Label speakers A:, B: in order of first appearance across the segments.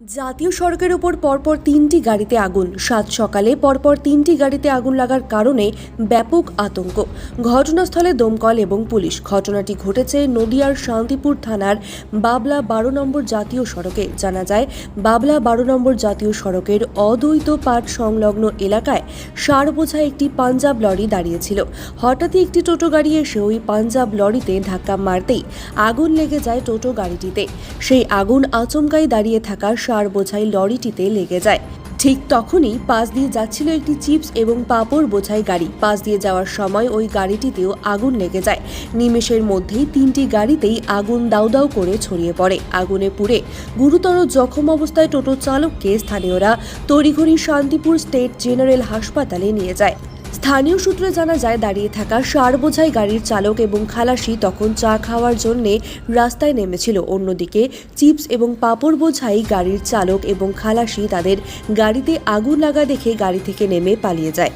A: জাতীয় সড়কের উপর পরপর তিনটি গাড়িতে আগুন। সাত সকালে পরপর তিনটি গাড়িতে আগুন লাগার কারণে ব্যাপক আতঙ্ক। ঘটনাস্থলে দমকল এবং পুলিশ। ঘটনাটি ঘটেছে নদিয়ার শান্তিপুর থানার বাবলা বারো নম্বর জাতীয় সড়কে। জানা যায়, বাবলা বারো নম্বর জাতীয় সড়কের অদ্বৈত পাট সংলগ্ন এলাকায় সার বোঝা একটি পাঞ্জাব লরি দাঁড়িয়েছিল। হঠাৎই একটি টোটো গাড়ি এসে ওই পাঞ্জাব লরিতে ধাক্কা মারতেই আগুন লেগে যায় টোটো গাড়িটিতে। সেই আগুন আচমকাই দাঁড়িয়ে থাকা সার বোঝাই লরিটিতে লেগে যায়। ঠিক তখনই পাশ দিয়ে যাচ্ছিল একটি চিপস এবং পাপড় বোঝাই গাড়ি। পাশ দিয়ে যাওয়ার সময় ওই গাড়িটিতেও আগুন লেগে যায়। নিমেষের মধ্যেই তিনটি গাড়িতেই আগুন দাউ দাউ করে ছড়িয়ে পড়ে। আগুনে পুড়ে গুরুতর জখম অবস্থায় টোটো চালককে স্থানীয়রা তড়িঘড়ি শান্তিপুর স্টেট জেনারেল হাসপাতালে নিয়ে যায়। স্থানীয় সূত্রে জানা যায়, দাঁড়িয়ে থাকা সার বোঝাই গাড়ির চালক এবং খালাসি তখন চা খাওয়ার জন্যে রাস্তায় নেমেছিল। অন্যদিকে চিপস এবং পাপড় বোঝাই গাড়ির চালক এবং খালাসি তাদের গাড়িতে আগুন লাগা দেখে গাড়ি থেকে নেমে পালিয়ে যায়।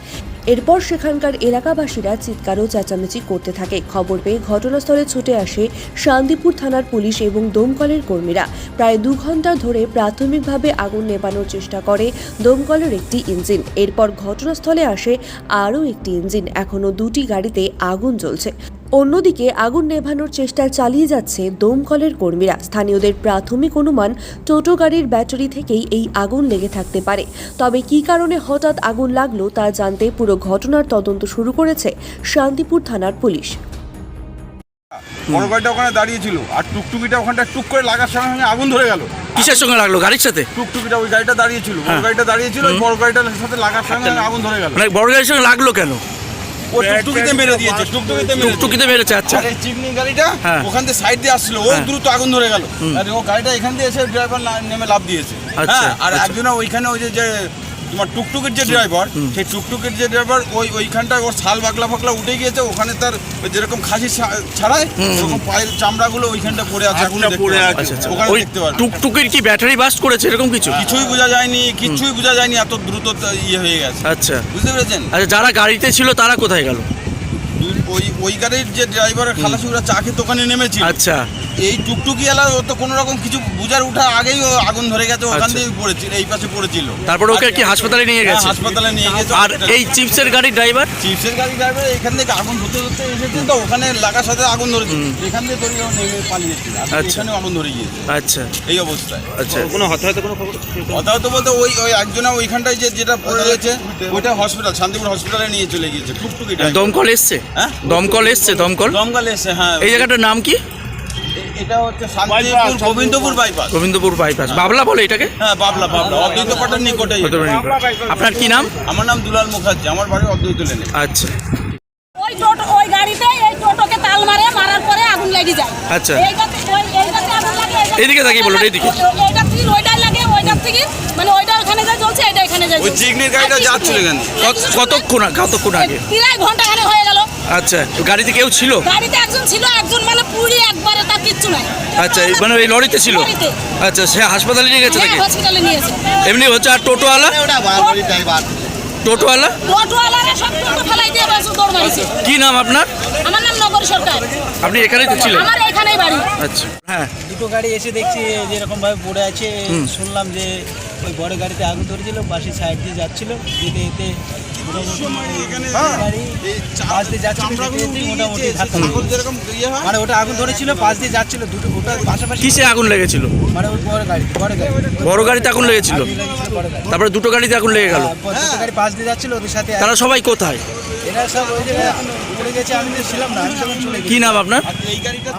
A: এরপর সেখানকার এলাকাবাসীরা চিৎকার ও চেঁচামেচি করতে থাকে। খবর পেয়ে ঘটনাস্থলে ছুটে আসে শান্তিপুর থানার পুলিশ এবং দমকলের কর্মীরা। প্রায় দু ঘণ্টা ধরে প্রাথমিকভাবে আগুন নেবানোর চেষ্টা করে দমকলের একটি ইঞ্জিন। এরপর ঘটনাস্থলে আসে আরও একটি ইঞ্জিন। এখনও দুটি গাড়িতে আগুন জ্বলছে। অন্যদিকে আগুন নেভানোর চেষ্টা চালিয়ে যাচ্ছে দমকলের কর্মীরা। স্থানীয়দের প্রাথমিক অনুমান টোটো গাড়ির ব্যাটারি থেকেই এই আগুন লেগে থাকতে পারে। তবে কি কারণে হঠাৎ আগুন লাগল তা জানতে পুরো ঘটনার তদন্ত শুরু করেছে শান্তিপুর থানার পুলিশ।
B: বড় গাড়িটা ওখানে দাঁড়িয়েছিল আর টুকটুকিটা ওখানটা টুক করে লাগার সঙ্গে সঙ্গে আগুন ধরে গেল।
C: কিসের সঙ্গে লাগল? গাড়ির সাথে?
B: টুকটুকিটা ওই গাড়িটা দাঁড়িয়েছিল। বড়
C: হ্যাঁ।
B: গাড়িটা দাঁড়িয়েছিল ওই বড় গাড়িটার সাথে লাগার সঙ্গে সঙ্গে আগুন ধরে গেল।
C: মানে বড় গাড়ির সঙ্গে লাগল কেন?
B: ও টুকটুকিতে মেরে দিয়েছে টুকটুকিতে মেরে
C: টুকটুকিতে মেরেছে আচ্ছা।
B: আরে এই গাড়িটা
C: হ্যাঁ।
B: ওখান থেকে সাইড দিয়ে আসছিল ও
C: হ্যাঁ।
B: দ্রুত আগুন ধরে গেল। আর ও গাড়িটা এখান দিয়ে এসে ড্রাইভার নেমে লাভ দিয়েছে।
C: আচ্ছা,
B: হ্যাঁ আর
C: একজনে
B: একজন ওইখানে ওই যে যে তোমার টুকটুকের যে ড্রাইভার সেই টুকটুকের যে ড্রাইভার ওই ওইখানটায় ওর ছাল বাকলা ফাকলা উঠে গিয়েছে ওখানে তার যেরকম খাসি ছাড়ায় ওরকম পায়ের চামড়াগুলো ওইখানটা পড়ে আছে আগুনে
D: পড়ে আছে।
C: আচ্ছা
B: ওখানে দেখতে পারবে
C: টুকটুকির কি ব্যাটারি বাস্ট করেছে এরকম কিছু?
B: কিছুই বোঝা যায়নি কিছুই বোঝা যায়নি এত দ্রুত ইয়ে হয়ে গেছে।
C: আচ্ছা।
B: বুঝতে পেরেছেন?
C: আচ্ছা যারা গাড়িতে ছিল তারা কোথায় গেল?
B: ওই ওই গাড়ির যে ড্রাইভারের খালাসি ওরা চা খেয়ে দোকানে নেমেছিল।
C: আচ্ছা।
B: এই টুকটুকি এলা ও তো কোনো রকম কিছু বুঝার উঠা আগেই ও আগুন ধরে গেছে ওখান
C: আচ্ছা।
B: থেকে পড়েছিল এই পাশে পড়েছিল।
C: তারপরে ওকে কি হাসপাতালে নিয়ে
B: হ্যাঁ,
C: গেছে
B: হাসপাতালে নিয়ে গেছে
C: আর এই চিপসের গাড়ির ড্রাইভার?
B: চিপসের গাড়ি ড্রাইভার এখান থেকে আগুন ধরতে ধরতে এসেছে তো ওখানে লাগার সাথে আগুন ধরেছে এখান থেকে তৈরি নেমে পালিয়েছিল আর
C: আচ্ছা।
B: এখানে আগুন ধরে গিয়েছে।
C: আচ্ছা।
B: এই অবস্থায়।
C: আচ্ছা।
D: কোনো হতাহত কোনো খবর?
B: হতাহত বলতে ওই ওই একজনা ওইখানটায় যে যেটা পড়ে রয়েছে ওইটা হসপিটাল শান্তিপুর হসপিটালে নিয়ে চলে গিয়েছে টুকটুকি।
C: দমকল এসছে?
B: হ্যাঁ?
C: দমকল এসছে দমকল?
B: দমকল এসে হ্যাঁ।
C: এই জায়গাটার নাম কি?
B: এটা হচ্ছে শান্তিপুর গোবিন্দপুর বাইপাস
C: গোবিন্দপুর বাইপাস বাবলা বলে এটাকে?
B: হ্যাঁ বাবলা বাবলা। অদ্বৈত পাটের নিকটে।
C: আপনার কি নাম?
B: আমার নাম দুলাল মুখার্জি। আমার বাড়ি অদ্বৈত লেনে।
C: আচ্ছা।
E: ওই টোটো ওই গাড়িতে এই টোটোকে তাল মারে মারার পরে আগুন লেগে যায়।
C: আচ্ছা।
E: এইটাতে ওই এইটাতে আগুন লাগে এইটাতে-
C: তাকিয়ে বলুন, এইদিকে।
E: থেকে লাগে ওইটার থেকে? মানে ওইটা ওখানে যায় জ্বলছে এটা এখানে যায়
B: ওই। চিকনির গাড়িটা যাচ্ছিল।
C: কত- কতক্ষণ কতক্ষণ আগে?
E: প্রায় ঘণ্টা খানে হয়ে গেল।
C: আচ্ছা গাড়িতে কেউ ছিল?
E: গাড়িতে একজন ছিল একজন মানে পুরি
C: আচ্ছা এই মানে ওই লরিতে ছিল? আচ্ছা সে হাসপাতালে নিয়ে গেছে নাকি?
E: হসপিটালে নিয়েছে
C: এমনি হচ্ছে আর টোটোওয়ালা? টোটোওয়ালা?
E: টোটোওয়ালারা সব টোটো ফেলাই দিয়ে বাস দৌড় মারিছে।
C: কি নাম আপনার?
E: আমার নাম নগর সরকার।
C: আপনি এখানেই তো ছিলেন?
E: আমার এখানেই বাড়ি।
C: আচ্ছা। হ্যাঁ।
F: দুটো গাড়ি এসে দেখছি যেরকম ভাবে পড়ে আছে শুনলাম যে ওই বড় গাড়িতে আগুন ধরেছিল পাশে সাইড দিয়ে যাচ্ছিল যেতে যেতে
B: যেরকম ইয়ে হয়।
F: মানে ওটা আগুন ধরেছিল পাশ দিয়ে যাচ্ছিল দুটো ওটার পাশাপাশি
C: কিসে আগুন লেগেছিল?
F: মানে বড় গাড়ি বড় গাড়ি।
C: বড় গাড়িতে আগুন লেগেছিল? তারপরে দুটো গাড়িতে আগুন লেগে গেল?
F: তারপর দুটো গাড়ি পাশ দিয়ে যাচ্ছিল ওদের সাথে
C: তারা সবাই কোথায়?
F: এরা সব ওই জায়গায় পড়ে গেছে আমি তো ছিলাম না আমি চলে
C: কি নাম আপনার?
B: এই গাড়িটা